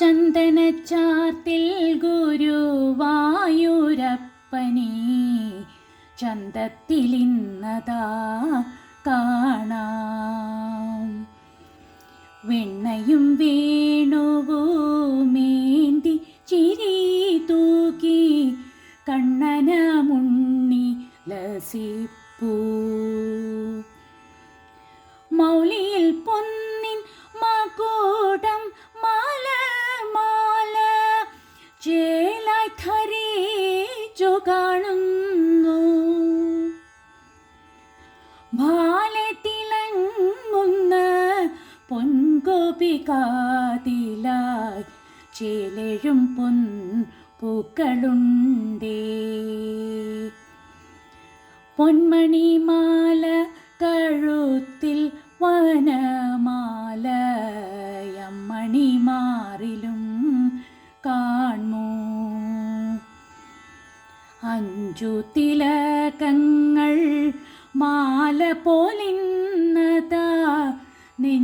ചന്ദനച്ചാർത്തിൽ ഗുരുവായൂരപ്പനെ ചന്തത്തിലിന്നതാ കാണാം. വെണ്ണയും വേണുവൂമേന്തി ചിരി തൂക്കി കണ്ണനമുണ്ണി ലസിപ്പൂ. പൊൻഗോപികാതിലായി ചേലഴും പൊൻ പൂക്കളുണ്ടേ പൊന്മണിമാല കഴുത്തിൽ വനമാലയമ്മണിമാറിലും കാണൂ അഞ്ചു തിലകങ്ങൾ മാല പോലിന്നതാ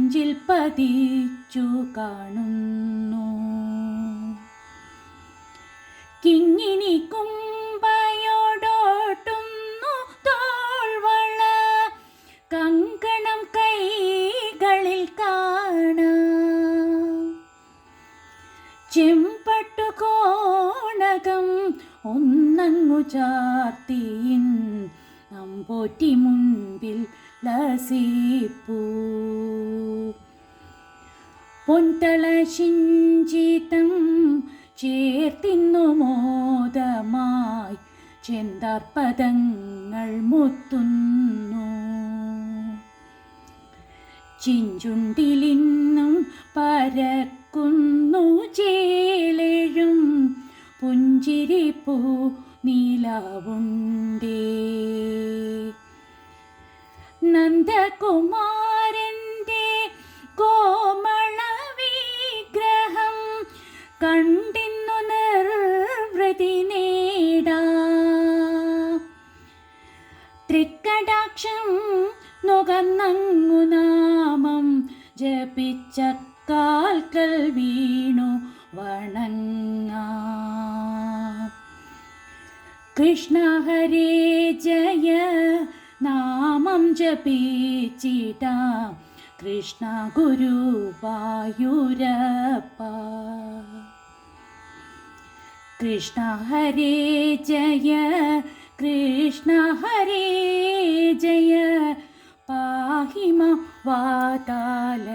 നെഞ്ചിൽ പതിച്ചു കാണുന്നു. കിങ്ങിണി കുമ്പയോടോട്ടുന്നു തോൾവള കങ്കണം കൈകളിൽ കാണാം. ചെമ്പട്ടു കോണകം ഒന്നങ്ങു ചാർത്തിയിൻ. നമ്പോറ്റി മുൻപിൽ ലസിപ്പൂ. പൊൻതള ശിഞ്ചിതം ചേർത്തിന്നു മോദമായി ചെന്താർപ്പദങ്ങൾ മുത്തുന്നു. ചിഞ്ചുണ്ടിലിന്നും പരക്കുന്നു ചേലെഴും പുഞ്ചിരിപ്പൂ നീലാവുണ്ടേ. നന്ദകുമാരന്റെ കോമള കണ്ടിന്നു നിർവൃതി നേടാ. തൃക്കടാക്ഷം നുകന്നങ്ങു നാമം ജപിച്ച കാൽക്കൽ വീണു വണങ്ങ. കൃഷ്ണ ഹരേ ജയ നാമം ജപിച്ചിട. കൃഷ്ണ ഗുരുവായൂരപ്പ कृष्ण हरे जय कृष्ण हरे जय। पाहि म वाताल